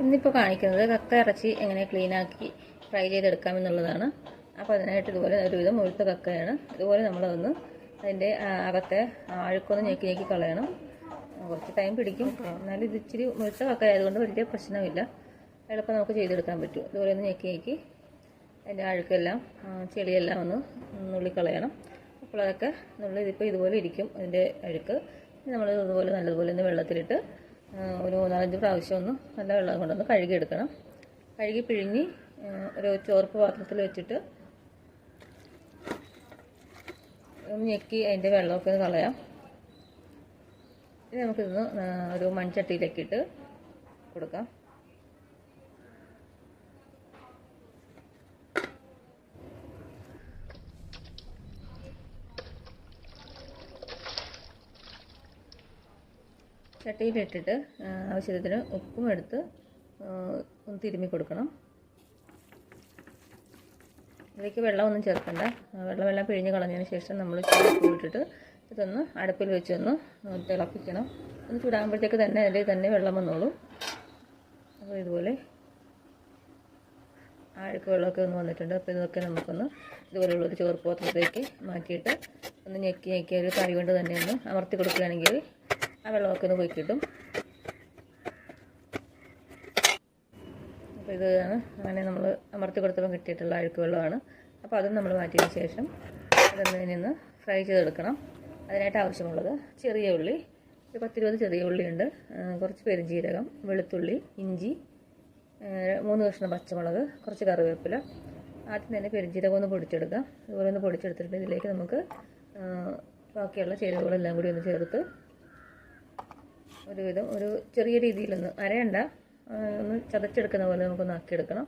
ഇന്നിപ്പോൾ കാണിക്കുന്നത് കക്ക ഇറച്ചി എങ്ങനെ ക്ലീനാക്കി ഫ്രൈ ചെയ്തെടുക്കാം എന്നുള്ളതാണ് അപ്പോൾ അതിനായിട്ട് ഇതുപോലെ ഒരുവിധം മുഴുത്ത കക്കയാണ്. ഇതുപോലെ നമ്മളതൊന്ന് അതിന്റെ അകത്തെ അഴുക്കൊന്ന് ഞെക്കി ഞെക്കി കളയണം. കുറച്ച് ടൈം പിടിക്കും. എന്നാലും ഇത് ഇച്ചിരി മുഴുത്ത കക്ക ആയതുകൊണ്ട് വലിയ പ്രശ്നമില്ല. എളുപ്പം നമുക്ക് ചെയ്തെടുക്കാൻ പറ്റും. ഇതുപോലെ ഒന്ന് ഞെക്കി ഞെക്കി അതിന്റെ അഴുക്കെല്ലാം ചെളിയെല്ലാം ഒന്ന് നുള്ളിക്കളയണം അപ്പോൾ അതൊക്കെ നുള്ളി ഇതിപ്പോൾ ഇതുപോലെ ഇരിക്കും അതിന്റെ അഴുക്ക്. നമ്മൾ ഇതുപോലെ നല്ലതുപോലെ ഒന്ന് വെള്ളത്തിലിട്ട് ഒരു മൂന്നാലഞ്ച് പ്രാവശ്യം ഒന്ന് നല്ല വെള്ളം കൊണ്ടൊന്ന് കഴുകിയെടുക്കണം. കഴുകി പിഴിഞ്ഞ് ഒരു ചോർപ്പ് പാത്രത്തിൽ വെച്ചിട്ട് ഞെക്കി അതിന്റെ വെള്ളമൊക്കെ ഒന്ന് കളയാം. ഇനി നമുക്കിതൊന്ന് ഒരു മൺചട്ടിയിലേക്ക് ഇട്ട് കൊടുക്കാം. ചട്ടിയിലിട്ടിട്ട് ആവശ്യത്തിന് ഉപ്പും എടുത്ത് ഒന്ന് തിരുമ്മി കൊടുക്കണം. ഇതിലേക്ക് വെള്ളമൊന്നും ചേർക്കണ്ട. വെള്ളമെല്ലാം പിഴിഞ്ഞ് കളഞ്ഞതിന് ശേഷം നമ്മൾ ഇട്ടിട്ട് ഇതൊന്ന് അടുപ്പിൽ വെച്ചൊന്ന് തിളപ്പിക്കണം. ഒന്ന് ചൂടാകുമ്പോഴത്തേക്ക് തന്നെ അതിന്റെ തന്നെ വെള്ളം വന്നോളൂ. അപ്പോൾ ഇതുപോലെ ആഴക്ക് വെള്ളമൊക്കെ ഒന്ന് വന്നിട്ടുണ്ട്. അപ്പോൾ ഇതൊക്കെ നമുക്കൊന്ന് ഇതുപോലെയുള്ളൊരു ചോറ് പാത്രത്തിലേക്ക് മാറ്റിയിട്ട് ഒന്ന് ഞെക്കി ഞെക്കി ഒരു കൈ കൊണ്ട് തന്നെ ഒന്ന് അമർത്തി കൊടുക്കുകയാണെങ്കിൽ ആ വെള്ളമൊക്കെ ഒന്ന് പോയി കിട്ടും അപ്പോൾ ഇതാണ് അങ്ങനെ നമ്മൾ അമർത്തി കൊടുത്തപ്പോൾ കിട്ടിയിട്ടുള്ള അഴുക്ക് വെള്ളമാണ്. അപ്പോൾ അതും നമ്മൾ മാറ്റിയതിന് ശേഷം അതൊന്ന് നിന്ന് ഫ്രൈ ചെയ്തെടുക്കണം. അതിനായിട്ട് ആവശ്യമുള്ളത് ചെറിയ ഉള്ളി ഒരു പത്തിരുപത് ചെറിയ ഉള്ളിയുണ്ട് കുറച്ച് പെരുംജീരകം വെളുത്തുള്ളി ഇഞ്ചി മൂന്ന് കഷ്ണം പച്ചമുളക് കുറച്ച് കറിവേപ്പില. ആദ്യം തന്നെ പെരുംജീരകം ഒന്ന് പൊടിച്ചെടുക്കാം. അതുപോലെ ഒന്ന് പൊടിച്ചെടുത്തിട്ട് ഇതിലേക്ക് നമുക്ക് ബാക്കിയുള്ള ചേരുവകളെല്ലാം കൂടി ഒന്ന് ചേർത്ത് ഒരുവിധം ഒരു ചെറിയ രീതിയിലൊന്ന് അരയണ്ട. ഒന്ന് ചതച്ചെടുക്കുന്ന പോലെ നമുക്കൊന്ന് ആക്കിയെടുക്കണം.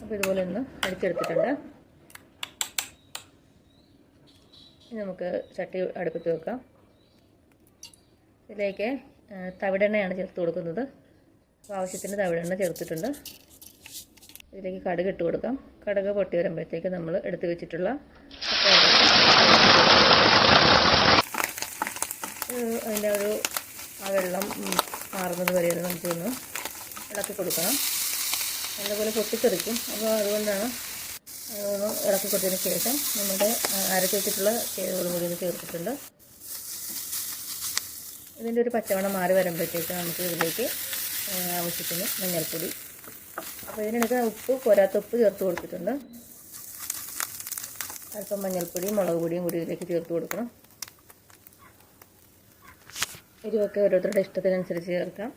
അപ്പോൾ ഇതുപോലെ ഒന്ന് അടിച്ചെടുത്തിട്ടുണ്ട്. ഇനി നമുക്ക് ചട്ടി അടുപ്പത്ത് വെക്കാം. ഇതിലേക്ക് തവിടെണ്ണയാണ് ചേർത്ത് കൊടുക്കുന്നത്. അപ്പോൾ ആവശ്യത്തിന് തവിടെണ്ണ ചേർത്തിട്ടുണ്ട്. ഇതിലേക്ക് കടുക് ഇട്ട് കൊടുക്കാം. കടുക് പൊട്ടി വരുമ്പോഴത്തേക്ക് നമ്മൾ എടുത്ത് വെച്ചിട്ടുള്ള അതിന്റെ ഒരു ആ വെള്ളം മാറുന്നത് വരെ നമുക്കൊന്ന് ഇളക്കി കൊടുക്കണം. നല്ലപോലെ പൊട്ടിത്തെറിക്കും. അപ്പോൾ അതുകൊണ്ടാണ് അതൊന്ന് ഇളക്കി കൊടുത്തതിന് ശേഷം നമ്മുടെ അരച്ച് വെച്ചിട്ടുള്ള ചേരുവകളും കൂടി ചേർത്തിട്ടുണ്ട്. ഇതിന്റെ ഒരു പച്ചവണ്ണം മാറി വരുമ്പോഴത്തേക്ക് നമുക്ക് ഇതിലേക്ക് ആവശ്യത്തിന് മഞ്ഞൾപ്പൊടി. അപ്പോൾ ഇതിനിടയ്ക്ക് ഉപ്പ് പോരാത്ത ഉപ്പ് ചേർത്ത് കൊടുത്തിട്ടുണ്ട്. അല്പം മഞ്ഞൾപ്പൊടി മുളക് പൊടിയും കൂടി ഇതിലേക്ക് ചേർത്ത് കൊടുക്കണം. എരിവൊക്കെ ഓരോരുത്തരുടെ ഇഷ്ടത്തിനനുസരിച്ച് ചേർക്കാം.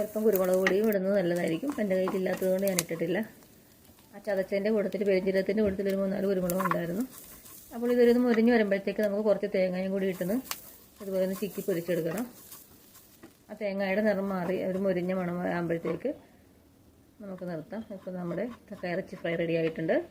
അല്പം കുരുമുളക് പൊടിയും ഇടുന്നത് നല്ലതായിരിക്കും. എന്റെ കയ്യിൽ ഇല്ലാത്തത് കൊണ്ട് ഞാൻ ഇട്ടിട്ടില്ല. ആ ചതച്ചതിന്റെ കൂട്ടത്തിൽ പെരിഞ്ചീരത്തിന്റെ കൂട്ടത്തിൽ ഒരു മൂന്നാൽ കുരുമുളക് ഉണ്ടായിരുന്നു. അപ്പോൾ ഇതൊരു മുരിഞ്ഞ് വരുമ്പോഴത്തേക്ക് നമുക്ക് കുറച്ച് തേങ്ങയും കൂടി ഇട്ടെന്ന് ഇതുപോലെ ഒന്ന് ചിക്കി പൊരിച്ചെടുക്കണം. ആ തേങ്ങയുടെ നിറം മാറി ഒരു മുരിഞ്ഞ മണം ആകുമ്പോഴത്തേക്ക് നമുക്ക് നിർത്താം. ഇപ്പോൾ നമ്മുടെ കക്ക ഇറച്ചി ഫ്രൈ റെഡി ആയിട്ടുണ്ട്.